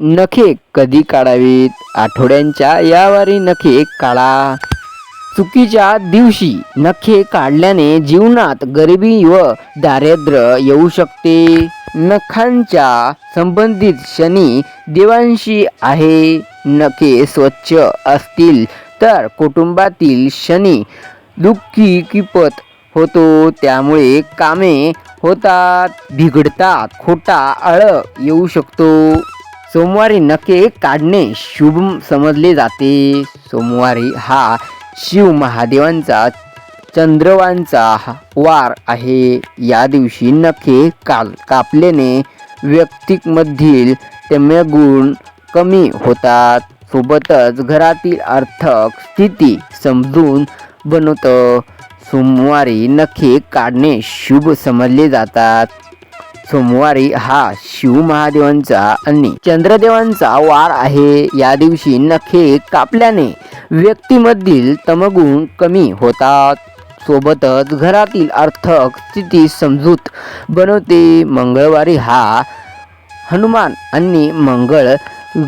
नखे कधी काढावीत? आठवड्यांच्या यावारी नखे काढा. चुकीच्या दिवशी नखे काढल्याने जीवनात गरिबी व दारिद्र्य येऊ शकते. नखांच्या संबंधित शनी देवांशी आहे. नखे स्वच्छ असतील तर कुटुंबातील शनी दुःखी किपत होतो. त्यामुळे कामे होतात बिघडतात खोटा आळ येऊ शकतो. सोमवारी नखे काढणे शुभ समजले जाते. सोमवारी हा शिव महादेवांचा चंद्रवांचा हा वार आहे. या दिवशी नखे काल कापल्याने व्यक्तीमधील तम्य गुण कमी होतात. सोबतच घरातील आर्थिक स्थिती समजून बनवतं. सोमवारी नखे काढणे शुभ समजले जातात. सोमवारी हा शिव महादेवांचा आणि चंद्रदेवांचा वार आहे. या दिवशी नखे कापल्याने व्यक्तीमधील तमगुण कमी होतात. सोबतच घरातील अर्थक स्थिती समजूत बनवते. मंगळवारी हा हनुमान आणि मंगळ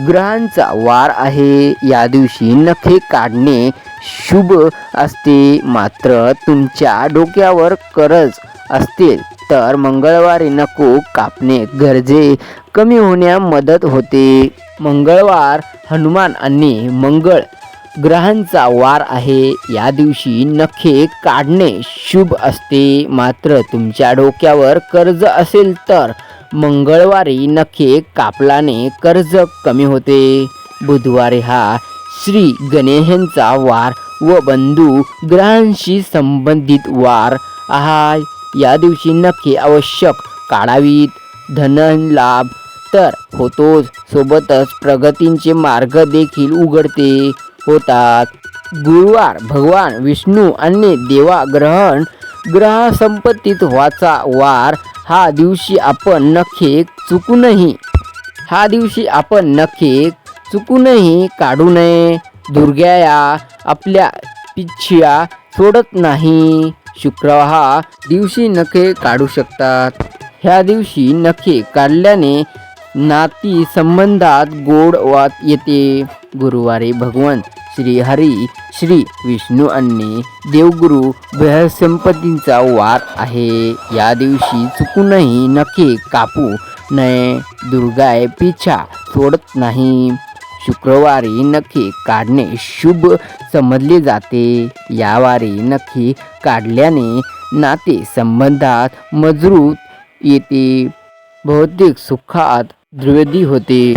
ग्रहांचा वार आहे. या दिवशी नखे काढणे शुभ असते. मात्र तुमच्या डोक्यावर करज असतील तर मंगळवारी नको कापणे गरजे कमी होण्या मदत होते. मंगळवार हनुमान आणि मंगळ ग्रहांचा वार आहे. या दिवशी नखे काढणे शुभ असते. मात्र तुमच्या डोक्यावर कर्ज असेल तर मंगळवारी नखे कापल्याने कर्ज कमी होते. बुधवारी हा श्री गणेशांचा वार व बंधू ग्रहांशी संबंधित वार आहे. या दिवशी नक्की आवश्यक काढावीत. धन लाभ तर होतोच. सोबतच प्रगतींचे मार्ग देखील उघडते होतात. गुरुवार भगवान विष्णू आणि देवा ग्रहण ग्रहसंपत्तीत व्हाचा वार हा दिवशी आपण नखे चुकूनही हा दिवशी आपण नखे चुकूनही काढू नये. दुर्गा या आपल्या पिछ्या सोडत नाही. शुक्रवार हा दिवशी नखे काढू शकतात. ह्या दिवशी नखे काढल्याने नाती संबंधात गोड वाद येते. गुरुवारी भगवान श्री हरी श्री विष्णू आणि देवगुरु बृहस्पतींचा वार आहे. या दिवशी चुकूनही नखे कापू नये. दुर्गाय पिछा सोडत नाही. शुक्रवारी नखे काढणे शुभ समजले जाते. यावारी नखे काढल्याने नाते संबंधात मजबूत येते. भौतिक सुखात द्विवेदी होते.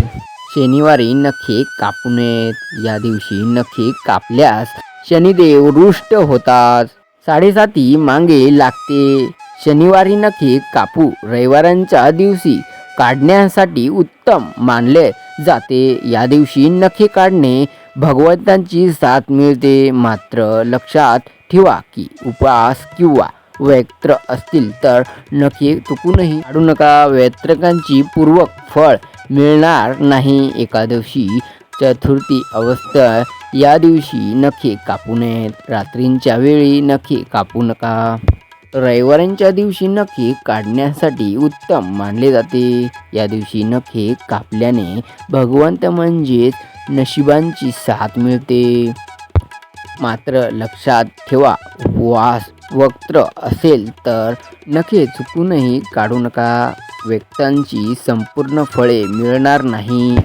शनिवारी नखे कापू नयेत या दिवशी नखे कापल्यास शनिदेव रुष्ट होतात. साडेसाती मागे लागते. शनिवारी नखे कापू रविवारांच्या दिवशी काढण्यासाठी उत्तम मानले जाते. या दिवशी नखे काढणे भगवंतांची साथ मिळते. मात्र लक्षात ठेवा की उपवास किंवा वैत्र असतील तर नखे चुकूनही काढू नका. वैत्रकांची पूर्वक फळ मिळणार नाही. एकादशी चतुर्थी अवस्था. या दिवशी नखे कापू नयेत. रात्रींच्या वेळी नखे कापू नका. रविवारांच्या दिवशी नखे काढण्यासाठी उत्तम मानले जाते. या दिवशी नखे कापल्याने भगवंत म्हणजेच नशिबांची साथ मिळते. मात्र लक्षात ठेवा उपवास वक्त्र असेल तर नखे चुकूनही काढू नका. व्यक्तांची संपूर्ण फळे मिळणार नाही.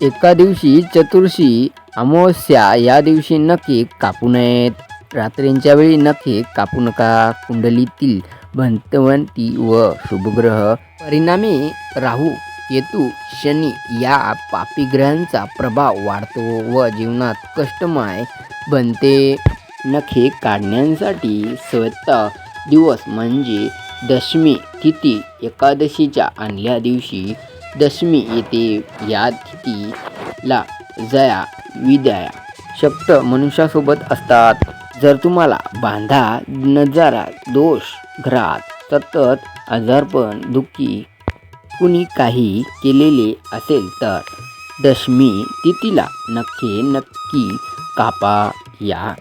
एका दिवशी चतुर्शी अमावस्या या दिवशी नखे कापू नयेत. रात्रींच्या वेळी नखे कापू नका कुंडलीतील भंतवंती व शुभग्रह? परिणामी राहू केतू शनी या पापी ग्रहांचा प्रभाव वाढतो व जीवनात कष्टमय बनते नखे काढण्यासाठी स्वतः दिवस म्हणजे दशमी तिथी एकादशीच्या आणल्या दिवशी दशमी येते. या तिथीला जया विद्या शक्त मनुष्यासोबत असतात. जर तुम्हाला बांधा नजारा दोष घरात सतत आजारपण दुःखी कुणी काही केलेले असेल तर दशमी तिथीला नक्की नक्की कापा. या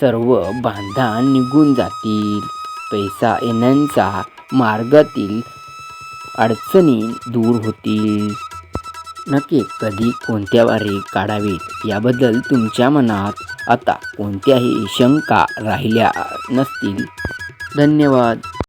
सर्व बांधा निघून जातील. पैसा येण्याचा मार्गातील अडचणी दूर होतील. नक्की कधी कोणत्या वारी काढावीत याबद्दल तुमच्या मनात आता कोणत्याही शंका राहिल्या नसतील. धन्यवाद.